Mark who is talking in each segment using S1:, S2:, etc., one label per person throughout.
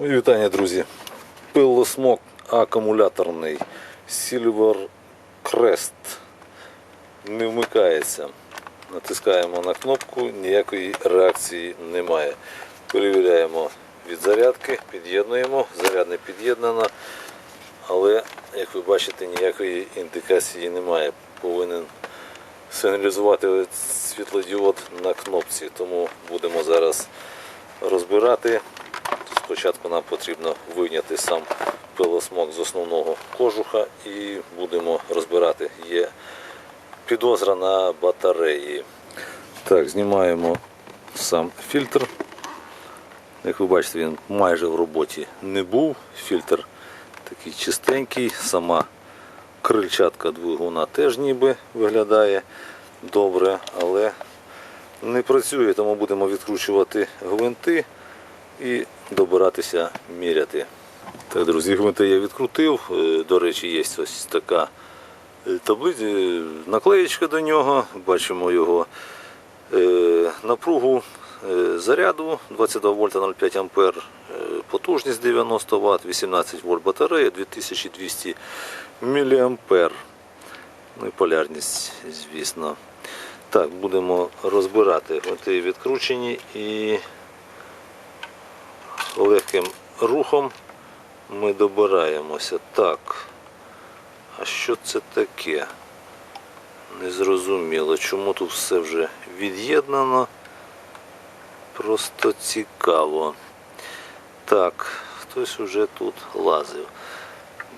S1: Вітання, друзі. Пилосмок акумуляторний Silver Crest не вмикається. Натискаємо на кнопку, ніякої реакції немає. Перевіряємо від зарядки, під'єднуємо, зарядне під'єднано, але, як ви бачите, ніякої індикації немає. Повинен сигналізувати світлодіод на кнопці, тому будемо зараз розбирати. Спочатку нам потрібно вийняти сам пилосмок з основного кожуха і будемо розбирати. Є підозра на батареї. Так, знімаємо сам фільтр. Як ви бачите, він майже в роботі не був. Фільтр такий чистенький, сама крильчатка двигуна теж ніби виглядає добре, але не працює, тому будемо відкручувати гвинти і добиратися міряти. Так, друзі, гвинти я відкрутив. Е, До речі, є ось така таблиця, наклеєчка до нього. Бачимо його е, напругу е, заряду 22 вольта 0,5 ампер, е, потужність 90 Вт, 18 вольт батарея, 2200 міліампер. Ну і полярність, звісно. Так, будемо розбирати. Гвинти відкручені і легким рухом ми добираємося. Так. А що це таке? Незрозуміло, чому тут все вже від'єднано. Просто цікаво. Так, хтось уже тут лазив.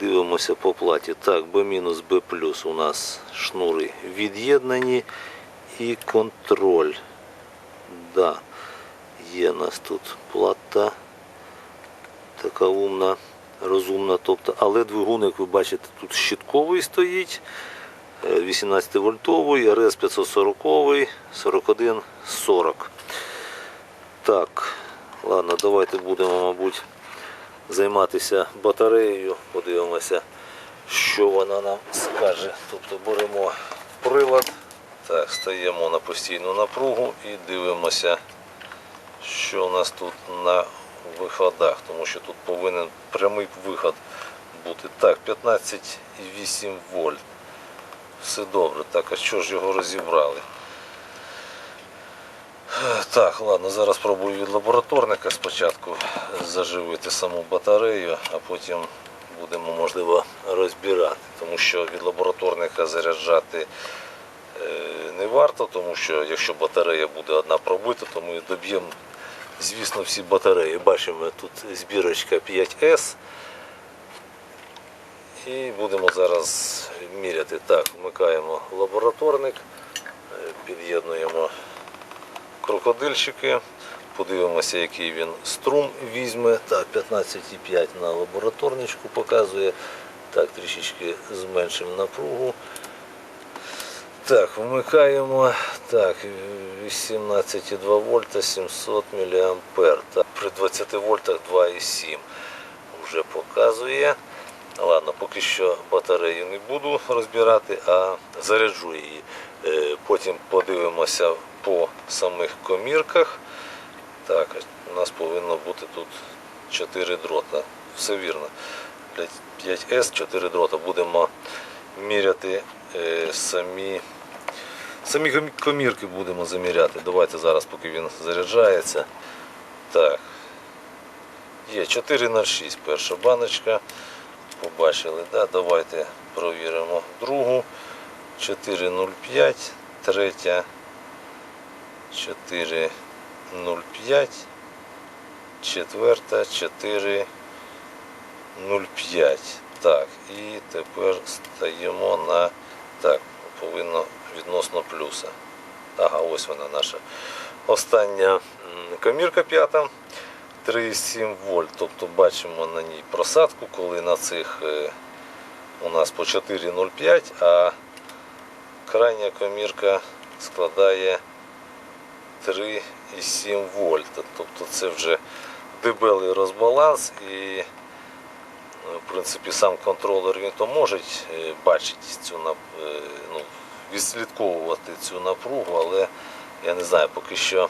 S1: Дивимося по платі. Так, B- B у нас шнури від'єднані і контроль. Да, є у нас тут плата така умна, розумна. Тобто, але двигун, як ви бачите, тут щитковий стоїть. 18 вольтовий, РС 540, 41 40. Так, ладно, давайте будемо, мабуть, займатися батареєю. Подивимося, що вона нам скаже. Тобто беремо прилад, так, стаємо на постійну напругу і дивимося, що у нас тут на виходах, тому що тут повинен прямий виход бути. Так, 15,8 вольт. Все добре. Так, а що ж його розібрали? Так, ладно, зараз спробую від лабораторника спочатку заживити саму батарею, а потім будемо, можливо, розбирати. Тому що від лабораторника заряджати е, не варто, тому що якщо батарея буде одна пробита, то ми доб'ємо, звісно, всі батареї. Бачимо тут збірочка 5С. І будемо зараз міряти. Так, вмикаємо лабораторник, е, під'єднуємо крокодильчики, подивимося, який він струм візьме. Так, 15,5 на лабораторничку показує. Так, трішечки зменшимо напругу. Так, вмикаємо. Так, 18,2 вольта, 700 мА. При 20 вольтах 2,7 вже показує. Ладно, поки що батарею не буду розбирати, а заряджу її. Е, Потім подивимося по самих комірках. Так, у нас повинно бути тут 4 дрота. Все вірно. Для 5С 4 дрота. Будемо міряти е, самі. Самі комірки будемо заміряти. Давайте зараз, поки він заряджається. Так. Є 4,06 перша баночка. Побачили, да? давайте провіримо другу. 4,05, третя 4,05, четверта 4,05. Так, і тепер стаємо на так, повинно відносно плюса. Ага, ось вона наша остання комірка п'ята. 3,7 вольт. Тобто бачимо на ній просадку, коли на цих е, у нас по 4,05, а крайня комірка складає 3,7 вольта. Тобто це вже дебелий розбаланс і в принципі сам контролер він то може е, бачити цю е, ну, відслідковувати цю напругу, але я не знаю, поки що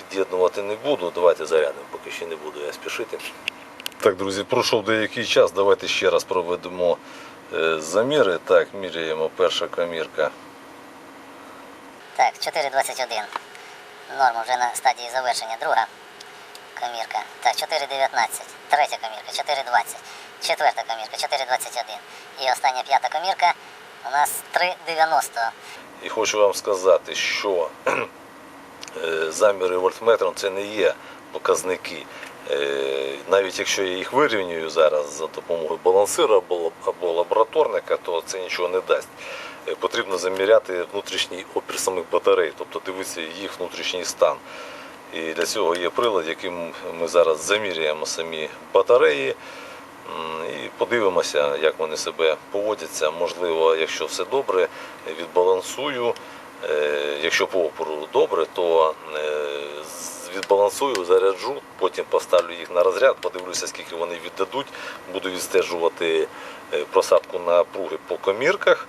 S1: від'єднувати не буду. Давайте зарядимо, поки ще не буду я спішити. Так, друзі, пройшов деякий час. Давайте ще раз проведемо е, заміри. Так, міряємо перша камірка.
S2: Так, 4.21. Норма вже на стадії завершення. Друга комірка. Так, 4.19. Третя комірка, 4.20. Четверта комірка, 4.21. І остання п'ята комірка у нас 3.90.
S1: І хочу вам сказати, що е, заміри вольтметром це не є показники. Е, Навіть якщо я їх вирівнюю зараз за допомогою балансира або, або лабораторника, то це нічого не дасть. Е, Потрібно заміряти внутрішній опір самих батарей, тобто дивитися їх внутрішній стан. І для цього є прилад, яким ми зараз заміряємо самі батареї. І подивимося, як вони себе поводяться. Можливо, якщо все добре, відбалансую. Е, Якщо по опору добре, то е, відбалансую, заряджу, потім поставлю їх на розряд, подивлюся, скільки вони віддадуть. Буду відстежувати е, просадку напруги по комірках.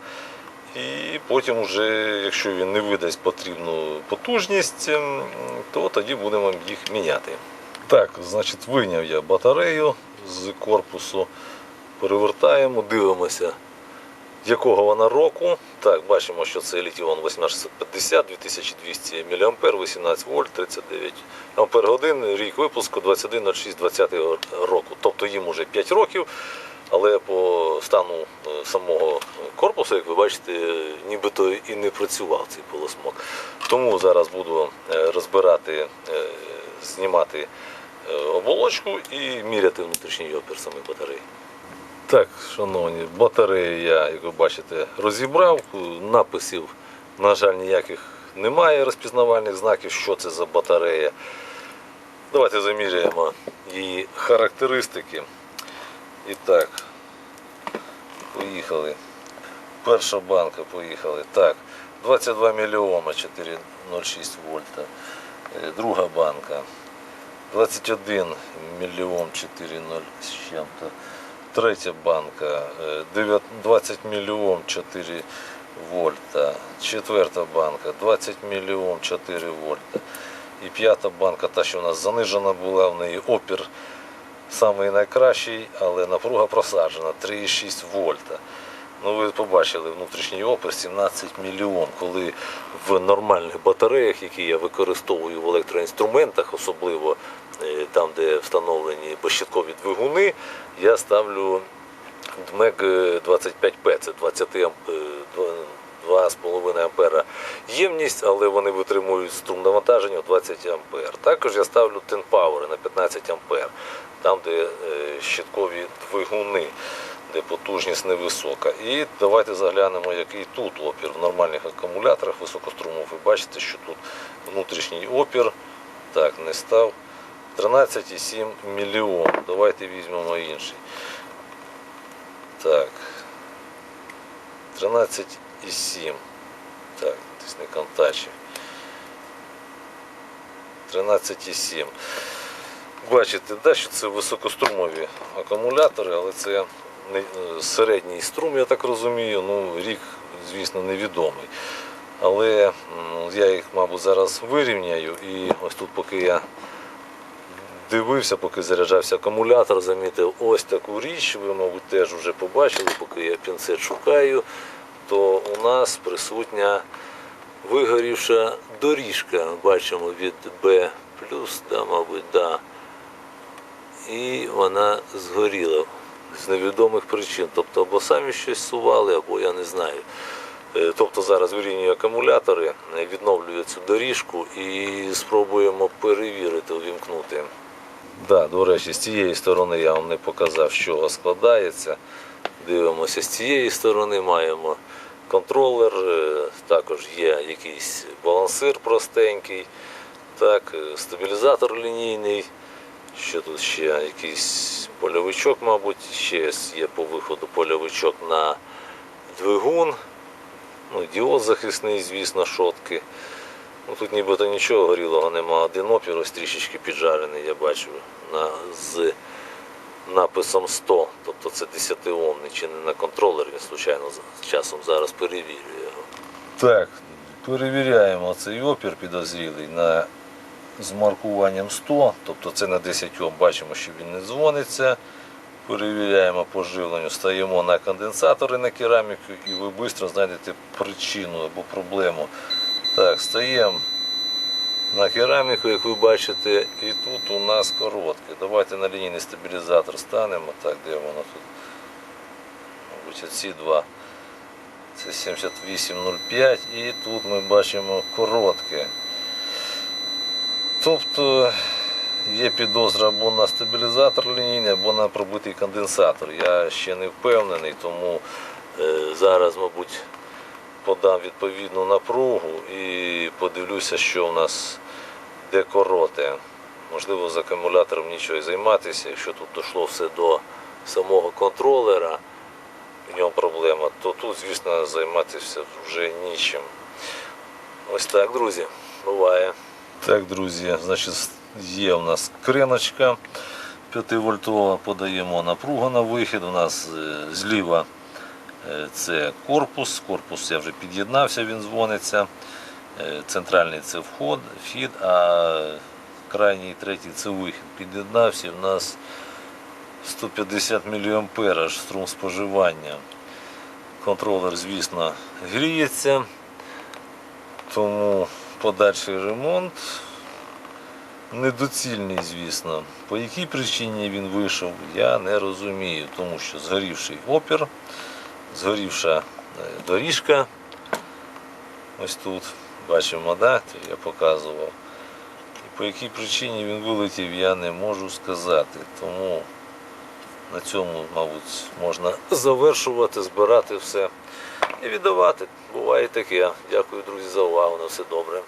S1: І потім, уже, якщо він не видасть потрібну потужність, ем, то тоді будемо їх міняти. Так, значить, вийняв я батарею з корпусу, перевертаємо, дивимося, якого вона року. Так, бачимо, що це літіон 18650, 2200 мА, 18 вольт, 39 ампер годин, рік випуску 21.06.20 року. Тобто їм уже 5 років. Але по стану е, самого корпусу, як ви бачите, нібито і не працював цей полосмок. Тому зараз буду е, розбирати, е, знімати оболочку і міряти внутрішній опір самої батареї. Так, шановні, батареї я, як ви бачите, розібрав. Написів, на жаль, ніяких немає розпізнавальних знаків, що це за батарея. Давайте заміряємо її характеристики. І так, поїхали. Перша банка поїхали. Так, 22 мільйома 4,06 вольта. Е, Друга банка 21 мільйон 4,0 з чим-то. Третя банка е, 20 мільйон 4 вольта. Четверта банка 20 мільйон 4 вольта. І п'ята банка, та, що у нас занижена була, в неї опір самий найкращий, але напруга просаджена 3,6 вольта. Ну, ви побачили внутрішній опір 17 мільйон, коли в нормальних батареях, які я використовую в електроінструментах, особливо там, де встановлені безщиткові двигуни, я ставлю ДМЕК 25П, це 20 амп, е, 2,5 ампера ємність, але вони витримують струм навантаження в 20 ампер. Також я ставлю Tenpower на 15 ампер, там, де е, щиткові двигуни, де потужність невисока. І давайте заглянемо, який тут опір в нормальних акумуляторах високострумових. Ви бачите, що тут внутрішній опір. Так, не став. 13,7 мільйон. Давайте візьмемо інший. Так. 13,7. Так, десь не контачі. 13,7. Бачите, да, що це високострумові акумулятори, але це е, середній струм, я так розумію. Ну, рік, звісно, невідомий. Але я їх, мабуть, зараз вирівняю. І ось тут, поки я дивився, поки заряджався акумулятор, замітив ось таку річ. Ви, мабуть, теж вже побачили, поки я пінцет шукаю, то у нас присутня вигорівша доріжка. Бачимо від B, да, мабуть, да. І вона згоріла з невідомих причин. Тобто або самі щось сували, або я не знаю. Е, Тобто зараз вирівнюю акумулятори, відновлюю цю доріжку і спробуємо перевірити, увімкнути. Да, до речі, з цієї сторони я вам не показав, чого складається. Дивимося, з цієї сторони маємо контролер, е, також є якийсь балансир простенький, так, е, стабілізатор лінійний. Що тут ще якийсь польовичок, мабуть, ще є по виходу польовичок на двигун. Ну, діод захисний, звісно, шотки. Ну, тут нібито нічого горілого нема. Один опір ось трішечки піджарений, я бачу, на, з написом 100. Тобто це 10 омний чи не на контролер, він случайно з часом зараз перевірює його. Так, перевіряємо цей опір підозрілий на з маркуванням 100, тобто це на 10 Ом. Бачимо, що він не дзвониться. Перевіряємо по живленню, стаємо на конденсатори на кераміку і ви швидко знайдете причину або проблему. Так, стаємо на кераміку, як ви бачите, і тут у нас коротке. Давайте на лінійний стабілізатор станемо. Так, де воно тут? Мабуть, ці два. Це 7805 і тут ми бачимо коротке. Тобто є підозра або на стабілізатор лінійний, або на пробитий конденсатор. Я ще не впевнений, тому е, зараз, мабуть, подам відповідну напругу і подивлюся, що в нас де короте. Можливо, з акумулятором нічого і займатися, якщо тут дійшло все до самого контролера, в ньому проблема, то тут, звісно, займатися вже нічим. Ось так, друзі, буває. Так, друзі, значить, є у нас криночка 5 вольтова, подаємо напругу на вихід. У нас е, зліва е, це корпус. Корпус я вже під'єднався, він дзвониться. Е, Центральний це вход, вхід, а крайній третій це вихід. Під'єднався, у нас 150 мА струм споживання. Контролер, звісно, гріється, тому подальший ремонт недоцільний, звісно. По якій причині він вийшов, я не розумію, тому що згорівший опір, згорівша е, доріжка. Ось тут бачимо, да? я показував. І по якій причині він вилетів, я не можу сказати. Тому на цьому, мабуть, можна завершувати, збирати все і віддавати. Буває таке. Дякую, друзі, за увагу. На все добре.